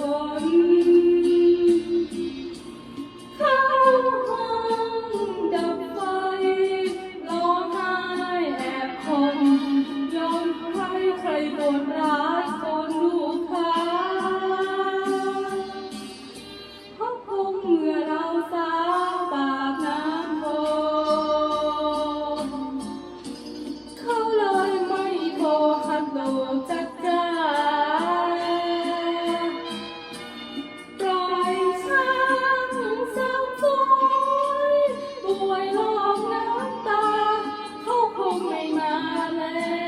เข้าห้องดับไฟร้องไห้แอบคมยอมใครใครโดนรา Amen.